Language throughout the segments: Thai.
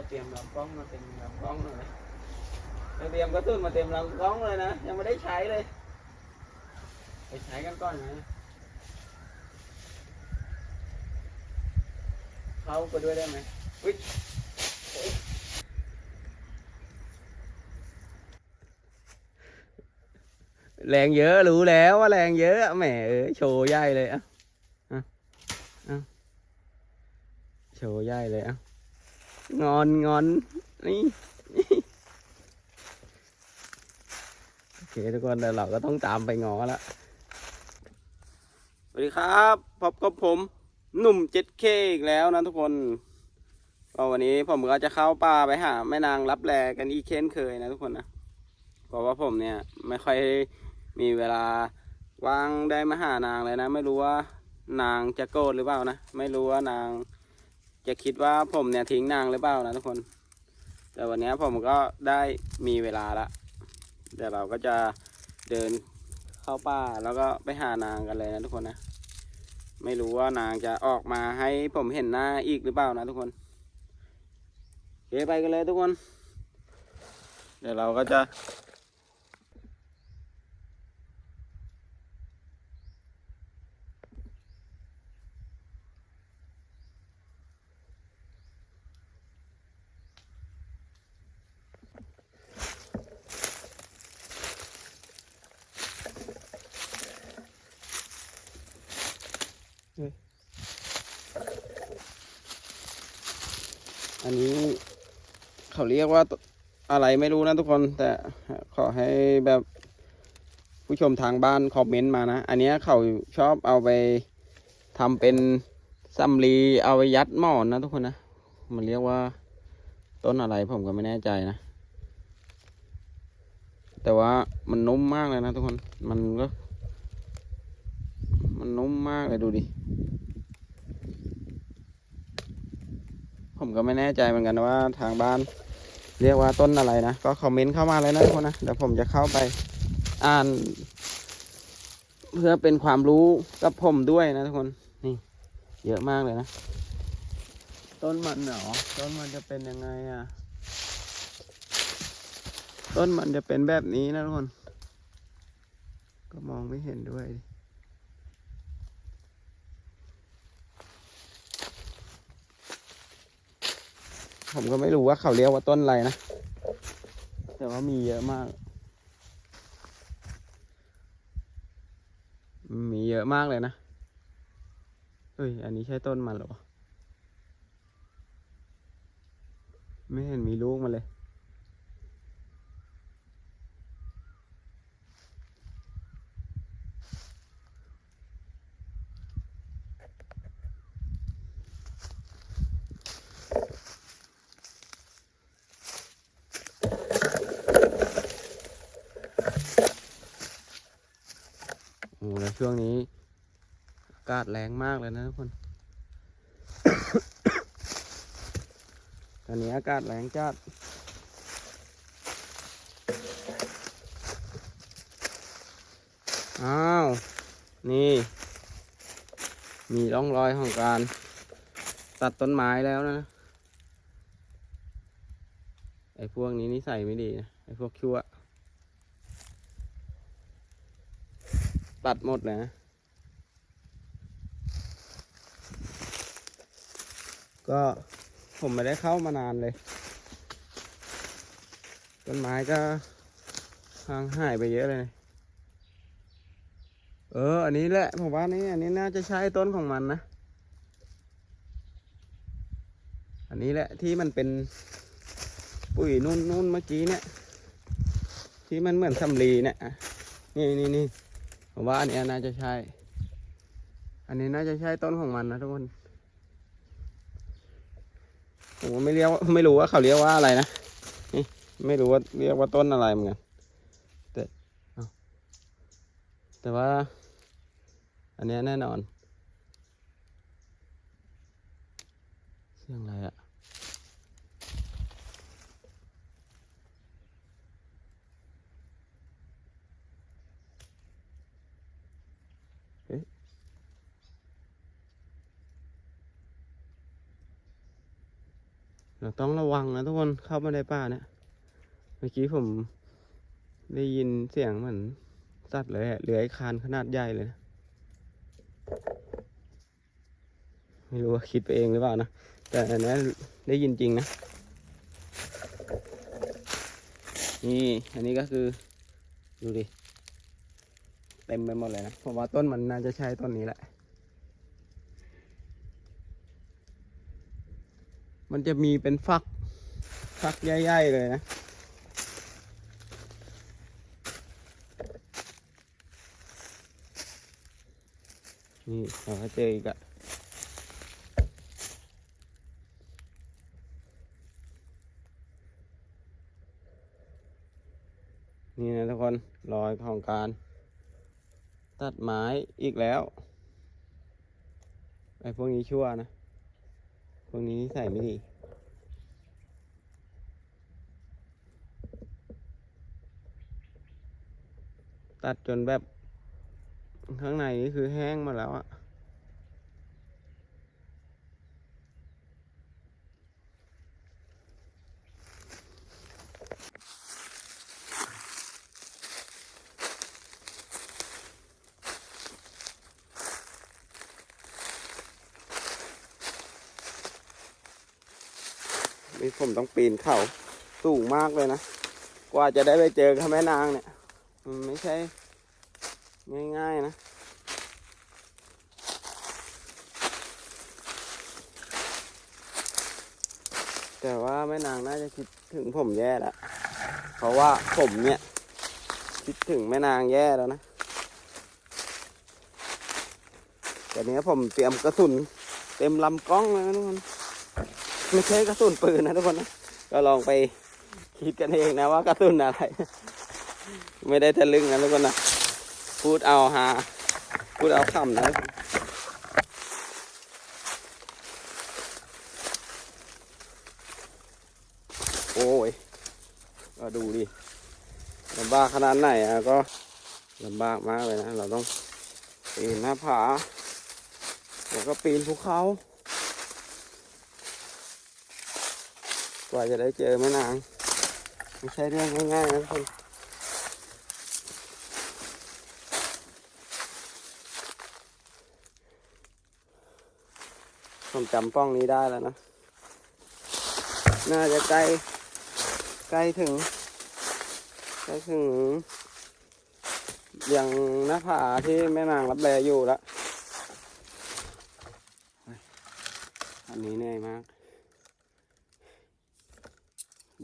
เราเตรียมลำกล้องมาเต็มลำกล้องเลยเราเตรียมกระสุนมาเต็มลำกล้องเลยนะ ยังไม่ได้ใช้เลย ไปใช้กันก่อนนะเขาไปด้วยได้ไหมอุ๊ยแรงเยอะรู้แล้วว่าแรงเยอะแหมเออโชว์ใหญ่เลยอะอะอะโชว์ใหญ่เลยอะ งอนงอนนี่โอเคทุกคนเดี๋ยวเราก็ต้องตามไปงอล้วสวัสดีครับพบกับผมหนุ่มเจ็ดเคอีกแล้วนะทุกคนก็วันนี้ผมก็จะเข้าป่าไปหาแม่นางรับแลกันอีกเช่นเคยนะทุกคนนะเพราะว่าผมเนี่ยไม่ค่อยมีเวลาว่างได้มาหานางเลยนะ ไม่รู้ว่านางจะโกรธหรือเปล่านะ ไม่รู้ว่านาง จะคิดว่าผมเนี่ยทิ้งนางหรือเปล่านะทุกคน แต่วันนี้ผมก็ได้มีเวลาละเดี๋ยวเราก็จะเดินเข้าป่าแล้วก็ไปหานางกันเลยนะทุกคนนะ ไม่รู้ว่านางจะออกมาให้ผมเห็นหน้าอีกหรือเปล่านะทุกคนโอเคไปกันเลยทุกคน เดี๋ยวเราก็จะ อันนี้เขาเรียกว่าอะไรไม่รู้นะทุกคน แต่ขอให้แบบผู้ชมทางบ้านคอมเมนต์มานะ อันนี้เขาชอบเอาไปทำเป็นสำลีเอาไปยัดหมอนนะทุกคนนะ มันเรียกว่าต้นอะไรผมก็ไม่แน่ใจนะ แต่ว่ามันนุ่มมากเลยนะทุกคน มันก็ มันนุ่มมากเลยดูดิ ผมก็ไม่แน่ใจเหมือนกันว่าทางบ้านเรียกว่าต้นอะไรนะ ก็คอมเมนต์เข้ามาเลยนะทุกคนนะ เดี๋ยวผมจะเข้าไปอ่าน เพื่อเป็นความรู้กับผมด้วยนะทุกคน นี่ เยอะมากเลยนะ ต้นมันเหรอ ต้นมันจะเป็นยังไงอะ ต้นมันจะเป็นแบบนี้นะทุกคน ก็มองไม่เห็นด้วยดิ ผมก็ไม่รู้ว่าเขาเรียกว่าต้นอะไรนะ แต่ว่ามีเยอะมาก มีเยอะมากเลยนะเฮ้ย อันนี้ใช่ต้นมันหรอ ไม่เห็นมีลูกมันเลย โอ้โหแล้ว ช่วงนี้อากาศแรงมากเลยนะทุกคน ตอนนี้อากาศแรงจัดอ้าว นี่ มีร่องรอยของการ ตัดต้นไม้แล้วนะ ไอ้พวกนี้นิสัยไม่ดีนะ ไอ้พวกชั่ว ตัดหมดเลยนะ ก็ผมไม่ได้เข้ามานานเลย ต้นไม้ก็ห่างหายไปเยอะเลย เออ อันนี้แหละผมว่านี่อันนี้น่าจะใช่ต้นของมันนะ อันนี้แหละที่มันเป็นปุ๋ยนุ่นนุ่นๆเมื่อกี้เนี่ย ที่มันเหมือนสำลีเนี่ยนี่นี่นี่ ผมว่าอันนี้น่าจะใช่ อันนี้น่าจะใช่ต้นของมันนะทุกคนผมไม่เรียกว่าไม่รู้ว่าเขาเรียกว่าอะไรนะนี่ไม่รู้ว่าเรียกว่าต้นอะไรเหมือนกันแต่แต่ว่า อันนี้แน่นอน เสียงอะไรอะ เราต้องระวังนะทุกคนเข้ามาในป่าเนี่ย เมื่อกี้ผมได้ยินเสียงเหมือนสัตว์เลยอะเลื้อยคานขนาดใหญ่เลยนะไม่รู้ว่าคิดไปเองหรือเปล่านะ แต่อันนี้ได้ยินจริงนะ นี่อันนี้ก็คือ ดูดิ เต็มไปหมดเลยนะผมว่าต้นมันน่าจะใช่ต้นนี้แหละ มันจะมีเป็นฟัก ฟักใหญ่ๆเลยนะนี่เราเจออีกอะนี่นะทุกคน รอยของการ ตัดไม้อีกแล้ว ไอ้พวกนี้ชั่วนะ พวกนี้นิสัยไม่ดี ตัดจนแบบ ข้างในนี่คือแห้งมาแล้วอะนี่ ผมต้องปีนเขาสูงมากเลยนะ กว่าจะได้ไปเจอกับแม่นางเนี่ย มันไม่ใช่ ง่าย ๆ นะแต่ว่าแม่นางน่าจะคิดถึงผมแย่แล้วเพราะว่าผมเนี่ย คิดถึงแม่นางแย่แล้วนะแต่เนี้ยผมเตรียมกระสุน เต็มลำกล้องเลยนะทุกคน ไม่ใช่กระสุนปืนนะทุกคนนะก็ลองไปคิดกันเองนะว่ากระสุนอะไร ไม่ได้ทะลึ่งนะทุกคนนะพูดเอาฮาพูดเอาคำนะโอ้ยก็ดูดิลำบากขนาดไหนอะก็ลำบากมากเลยนะ เราต้องปีนหน้าผา แล้วก็ปีนภูเขา กว่าจะได้เจอแม่นางไม่ใช่เรื่องง่ายๆนะทุกคนผมจำป้องนี้ได้แล้วนะ น่าจะใกล้ใกล้ถึงใกล้ถึงอย่างหน้าผาที่แม่นางรับแลอยู่ล้วอันนี้เหนื่อยมาก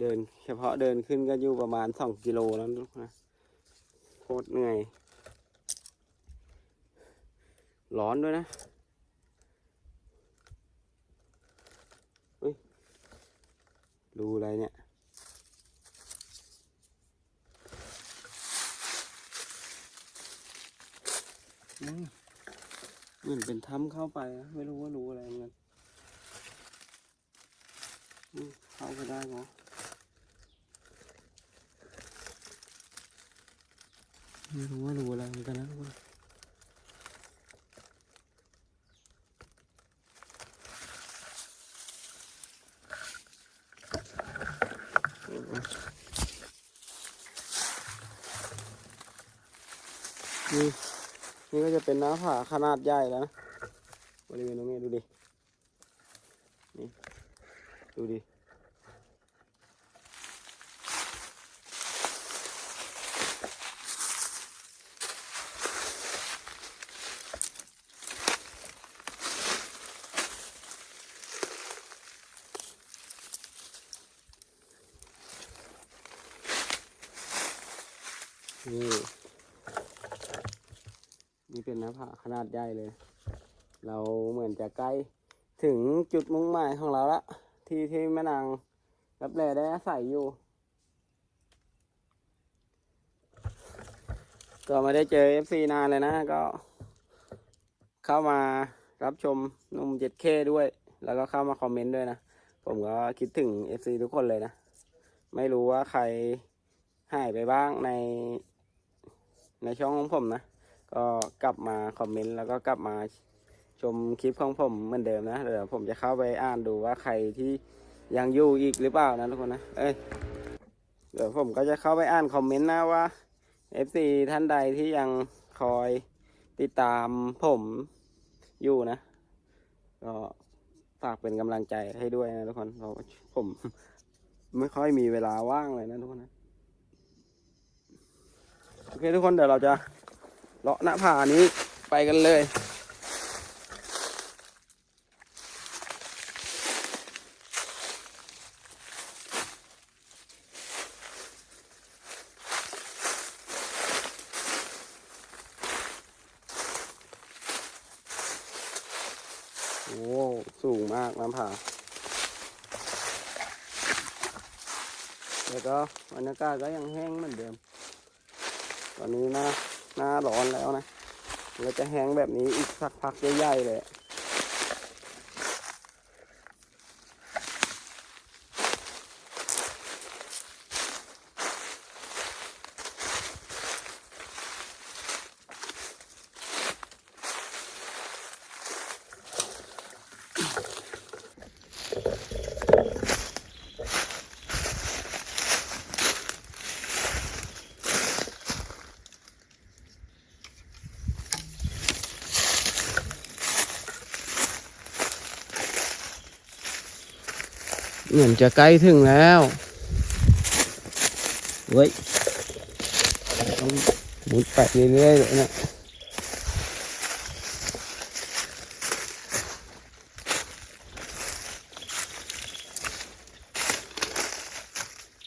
ดิน เฉพาะเดินขึ้นก็อยู่ประมาณสองกิโลแล้วนะโคตรเหนื่อย ร้อนด้วยนะดูอะไรเนี่ย เหมือนเป็นถ้ำเข้าไปนะไม่รู้ว่ารู้อะไรเหมือนกันเข้าไปได้เหรอ ไม่รู้ว่ารู้อะไรเหมือนกันนะทุกคนนี่นี่ก็จะเป็นน้าผาขนาดใหญ่แล้วนะบริเวณตรงนี้ดูดิ นี่ ดูดิ นี่นี่เป็นหน้าผาขนาดใหญ่เลย เราเหมือนจะใกล้ถึงจุดมุ่งหมายของเราละ ที่ที่แม่นางรับแลได้อาศัยอยู่ ก็ไม่ได้เจอ FC นานเลยนะ ก็ เข้ามารับชมนุ่ม 7K ด้วย แล้วก็เข้ามาคอมเมนต์ด้วยนะ ผมก็คิดถึง FC ทุกคนเลยนะ ไม่รู้ว่าใครหายไปบ้างใน ในช่องของผมนะ ก็กลับมาคอมเมนต์แล้วก็กลับมาชมคลิปของผมเหมือนเดิมนะเดี๋ยวผมจะเข้าไปอ่านดูว่าใครที่ยังอยู่อีกหรือเปล่านะทุกคนนะ เอ้ยเดี๋ยวผมก็จะเข้าไปอ่านคอมเมนต์นะว่า FC ท่านใดที่ยังคอยติดตามผมอยู่นะ ก็ฝากเป็นกำลังใจให้ด้วยนะทุกคนเพราะผมไม่ค่อยมีเวลาว่างเลยนะทุกคนนะ อเคทุกคนเดี๋ยวเราจะเลาะหน้าผานี้ไปกันเลย โอ้สูงมากน้ำผาแล้วก็บรรยากาศก็ยังแห้งเหมือนเดิม ตอนนี้หน้าหน้าร้อนแล้วนะเราจะแห้งแบบนี้อีกสักพักใหญ่ๆเลย เหมือนจะใกล้ถึงแล้วเว้ยต้องหมุนแปะเรื่อยๆเลยเนี่ย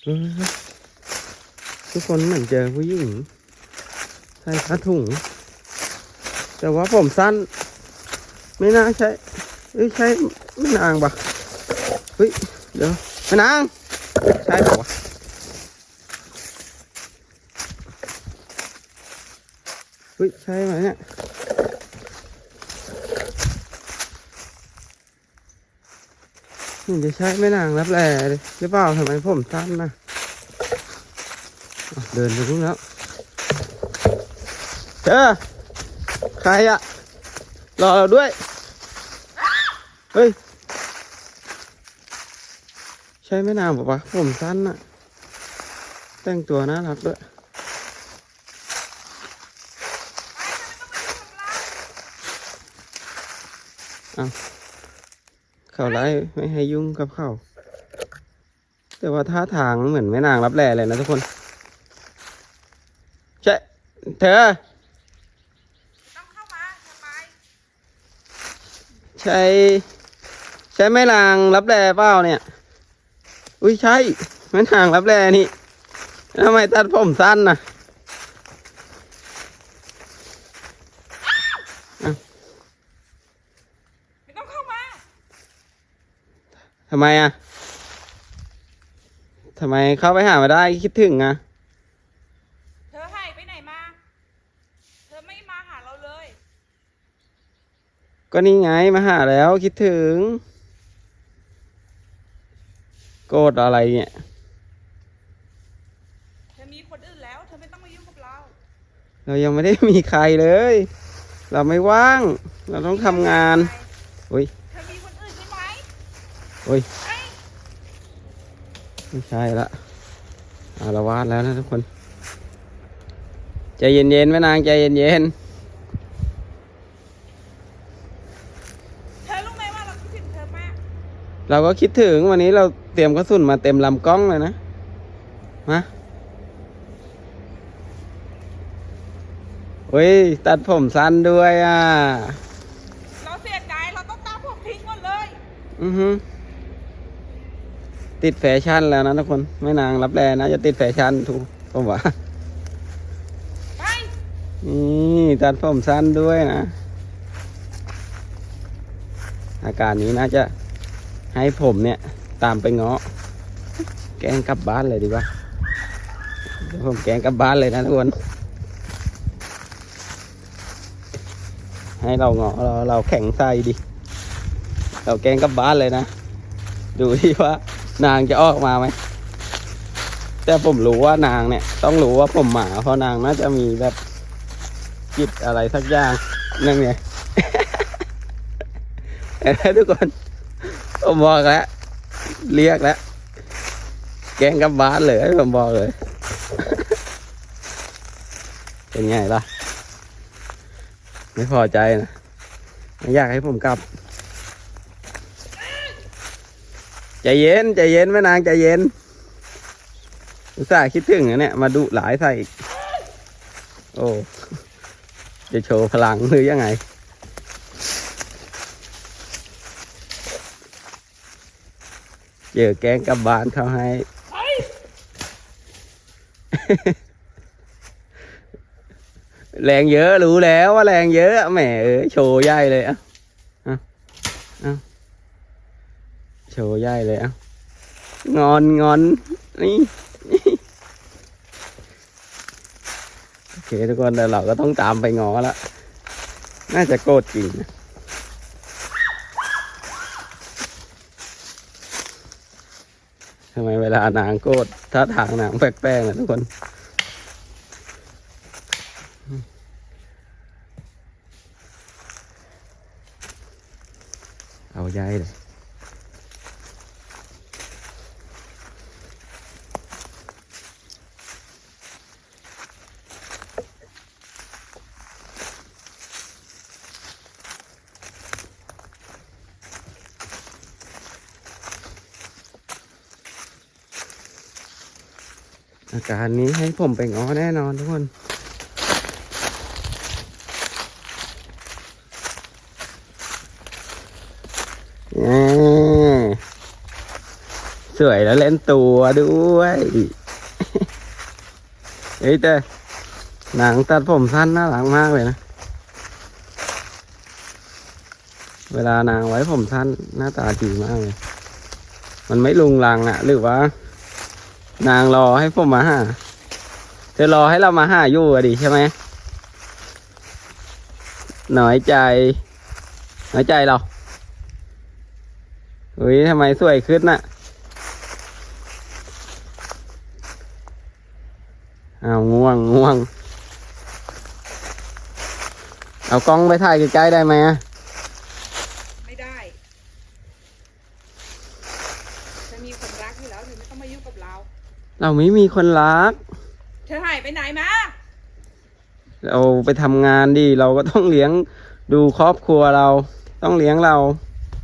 เออทุกคนเหมือนเจอผู้หญิงใส่ผ้าถุง แต่ว่าผมสั้น ไม่น่าใช่ เอ้ยใช่ไม่นางปะเฮ้ย เดี๋ยวแม่นางใช่ป่าวะเฮ้ยใช่ไหมเนี่ยนี่จะใช่แม่นางรับแลหรือเปล่าทำไมผมสั้นนะเดินไปรู้แล้วเจอใครอะรอเราด้วย เฮ้ย ใช่ไหมนางบอกว่าผมสั้นน่ะแต่งตัวน่ารักด้วย เอาเขาไล่ไม่ให้ยุ่งกับเขา แต่ว่าท่าทางเหมือนแม่นางรับแลเลยนะทุกคน ใช่ เธอต้องเข้ามาทำไมใช่ ใช่แม่นางรับแลเปล่าเนี่ย อุ้ยใช่แม่นางรับแลนี่ทำไมตัดผมสั้นน่ะไม่ต้องเข้ามาทำไมอะทำไมเข้าไปหามาได้คิดถึงอะ เธอหายไปไหนมา เธอไม่มาหาเราเลย ก็นี่ไงมาหาแล้วคิดถึง โกรธอะไรเนี่ยเธอมีคนอื่นแล้วเธอไม่ต้องมายุ่งกับเรา เรายังไม่ได้มีใครเลย เราไม่ว่าง เราต้องทำงานอุ้ยเธอมีคนอื่นใช่ไหมอุ้ยเอ้ยไม่ใช่ละอารวาสแล้วนะทุกคน ใจเย็นๆแม่นางใจเย็นเธอรู้ไหมว่าเราคิดถึงเธอมาก ๆ เราก็คิดถึงวันนี้เราเตรียมกระสุนมาเต็มลำกล้องเลยนะ มาเฮ้ย ตัดผมสั้นด้วยอะ เราเสียใจเราต้องตามพวกทิ้งหมดเลย อือฮึติดแฟชั่นแล้วนะทุกคนแม่นางรับแลนะจะติดแฟชั่นถูกผมว่าไปนี่ตัดผมสั้นด้วยนะ อาการนี้น่าจะ ให้ผมเนี่ย ตามไปเงาะแกงกลับบ้านเลยดีกว่าเดี๋ยวผมแกงกลับบ้านเลยนะทุกคนให้เราเงาะเราเราแข็งใส่ดิเราแกงกลับบ้านเลยนะ ดูที่ว่านางจะออกมาไหมแต่ผมรู้ว่านางเนี่ย ต้องรู้ว่าผมหมาเพราะนางน่าจะมีแบบจิตอะไรสักอย่างนั่นไงไหมทุกคน ผมบอกแล้ว เรียกแล้ว แกงกับบ้านเลยผมบอกเลย เป็นไงล่ะ ไม่พอใจนะไม่อยากให้ผมกลับ ใจเย็น ใจเย็นแม่นางใจเย็นอุตส่าห์คิดถึงนะเนี่ย มาดุหลายใส่อีก โอ้ จะโชว์พลังหรือยังไง จอแกงกับบ้านเขาให้ แรงเยอะรู้แล้วว่าแรงเยอะแหมเอ้ยโชว์ใหญ่เลยอะอะโชว์ใหญ่เลยอะงอนงอนนี่โอเคทุกคนเดี๋ยวเราก็ต้องตามไปงอล้วน่าจะโกรธจริงนะ ทำไมเวลานางโกดถ้าทางนางแปลกๆนะทุกคน เอาย้ายเลย การนี้ให้ผมไปง้อแน่นอนทุกคนแหมสวยแล้วเล่นตัวด้วยเฮ้ยแต่หนังตัดผมสั้นน่ารักมากเลยนะ เวลานางไว้ผมสั้นหน้าตาดีมากเลย มันไม่ลุงลังอะหรือว่า นางรอให้ผมมาหา เธอรอให้เรามาหาอยู่อะดิใช่ไหมหน้อยใจน้อยใจเราอุ้ยทำไมสวยขึ้นน่ะอ้าวง่วงง่วง เอากล้องไปถ่ายใกล้ๆได้ไหมอะไม่ได้เธอมีคนรักอยู่แล้วเธอไม่ต้องมายุ่งกับเรา เราไม่มีคนรัก เธอหายไปไหนมา เราไปทำงานดิเราก็ต้องเลี้ยงดูครอบครัวเรา ต้องเลี้ยงเรา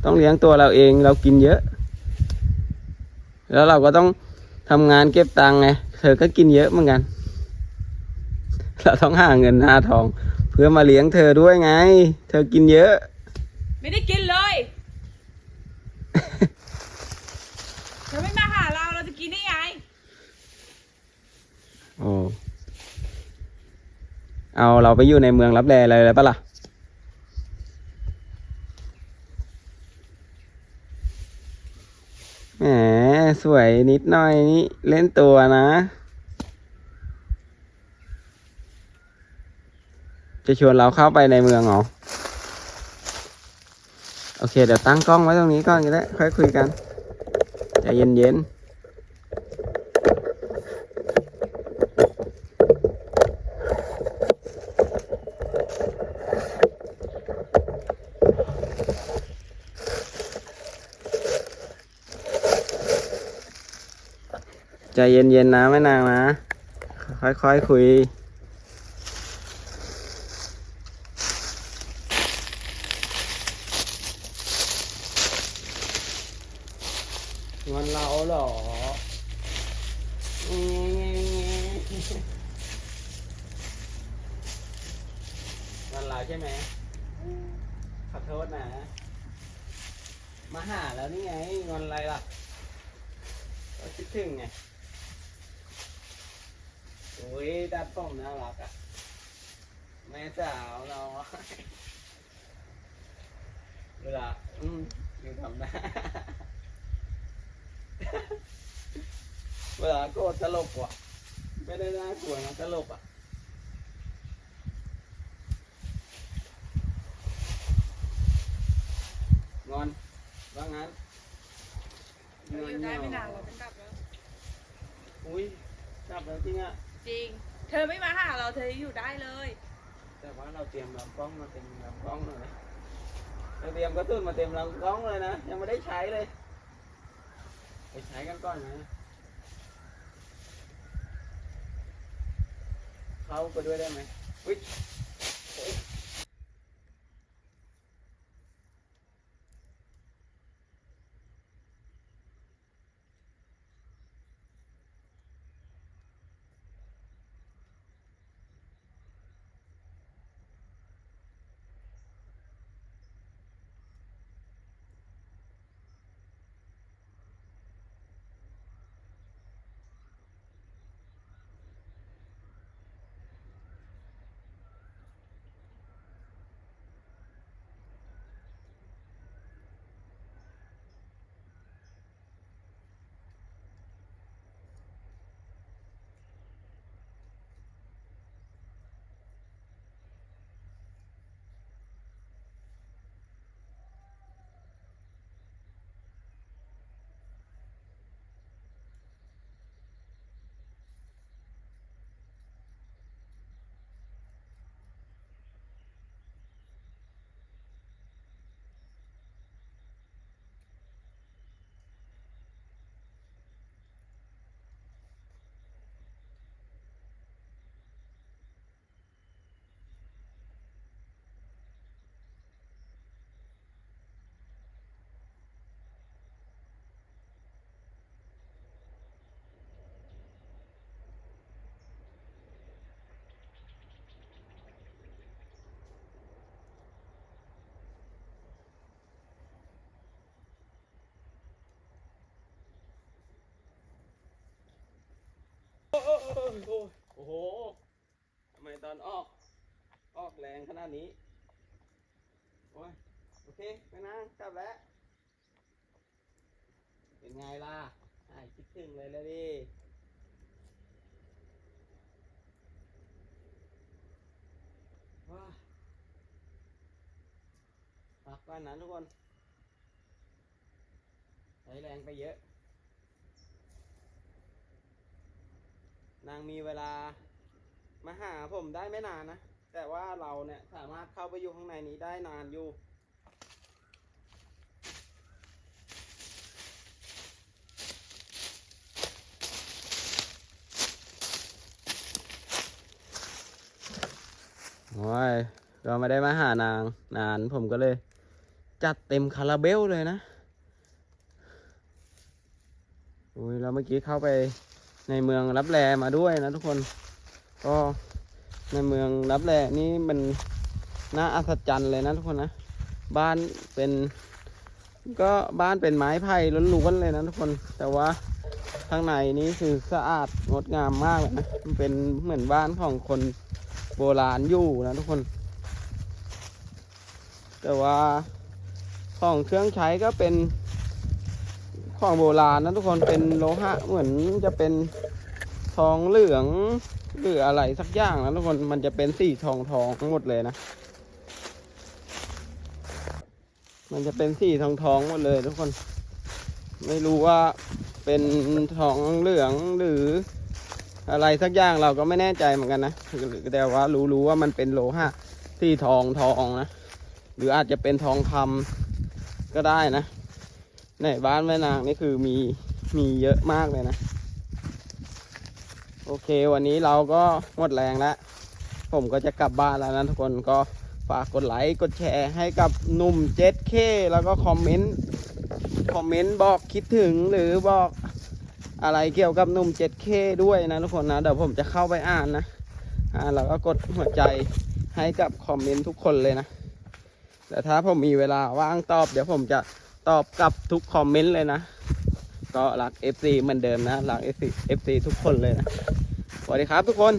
ต้องเลี้ยงตัวเราเองเรากินเยอะ แล้วเราก็ต้องทำงานเก็บตังค์ไงเธอก็กินเยอะเหมือนกัน เราต้องหาเงินหาทอง เพื่อมาเลี้ยงเธอด้วยไง เธอกินเยอะ ไม่ได้กินเลย เธอไม่มาหาเราเราจะกินได้ไง โอ้เอาเราไปอยู่ในเมืองรับแลเลยเลยปะล่ะแหมสวยนิดหน่อยนี่เล่นตัวนะ จะชวนเราเข้าไปในเมืองเหรอโอเค เดี๋ยวตั้งกล้องไว้ตรงนี้ก่อนก็ได้ค่อยคุยกันใจเย็นๆ ใจเย็นๆนะแม่นางนะ ค่อยๆคุย งอนเราเหรองอนเราใช่ไหม ขอโทษนะ มาหาแล้วนี่ไง งอนอะไรล่ะก็คิดถึงไง โอ้ยตัดผมน่ารักอะแม่สาวเราอะเวลาอืมยังทำหน้าเวลาโกรธตลกว่ะ ไม่ได้น่ากลัวนะตลกอะงอนว่างั้นเราอยู่ได้ไม่นานเราจะกลับแล้ว อุ้ยกลับแล้วจริงอะ จริง เธอไม่มาหาเราเธออยู่ได้เลย แต่ว่าเราเตรียมลำกล้องมาเต็มลำกล้องเลยนะเราเตรียมกระตุ้นมาเต็มลำกล้องเลยนะ ยังไม่ได้ใช้เลย ไปใช้กันก่อนนะ เข้าไปด้วยได้ไหมอุ๊ โอ้โหทำไมตอนออก ออกแรงขนาดนี้ โอ้ย โอเค ไปนะกลับแล้ว เป็นไงล่ะหายคิดถึงเลยแล้วดิว้าพักก่อนนะทุกคนใช้แรงไปเยอะ นางมีเวลามาหาผมได้ไม่นานนะ แต่ว่าเราเนี่ยสามารถเข้าไปอยู่ข้างในนี้ได้นานอยู่ โอ้ยก็ไม่ได้มาหานางนานผมก็เลย จัดเต็มคาราเบลเลยนะโอ้ยแล้วเมื่อกี้เข้าไป ในเมืองรับแลมาด้วยนะทุกคน ก็ในเมืองรับแลนี่มันน่าอัศจรรย์เลยนะทุกคนนะบ้านเป็นก็บ้านเป็นไม้ไผ่ล้วนๆเลยนะทุกคน แต่ว่าข้างในนี้คือสะอาดงดงามมากเลยนะมันเป็นเหมือนบ้านของคนโบราณอยู่นะทุกคน แต่ว่าของเครื่องใช้ก็เป็น ของโบราณนะทุกคนเป็นโลหะเหมือนจะเป็นทองเหลืองหรืออะไรสักอย่างนะทุกคนมันจะเป็นสีทองทองทั้งหมดเลยนะ มันจะเป็นสีทองทองหมดเลยทุกคน ไม่รู้ว่าเป็นทองเหลืองหรืออะไรสักอย่างเราก็ไม่แน่ใจเหมือนกันนะแต่ว่ารู้ๆว่ามันเป็นโลหะสีทองทองนะ หรืออาจจะเป็นทองคำก็ได้นะ ในบ้านแม่นางนี่คือมีมีเยอะมากเลยนะ โอเควันนี้เราก็หมดแรงแล้ว ผมก็จะกลับบ้านแล้วนะทุกคนก็ฝากกดไลค์กดแชร์ให้กับหนุ่ม 7K แล้วก็คอมเมนต์คอมเมนต์บอกคิดถึงหรือบอกอะไรเกี่ยวกับหนุ่ม 7K ด้วยนะทุกคนนะเดี๋ยวผมจะเข้าไปอ่านนะอ่านแล้วก็กดหัวใจให้กับคอมเมนต์ทุกคนเลยนะแต่ถ้าผมมีเวลาว่างตอบเดี๋ยวผมจะ ตอบกลับทุกคอมเมนต์เลยนะ ก็รัก FC เหมือนเดิมนะ รัก FC FC ทุกคนเลยนะ สวัสดีครับทุกคน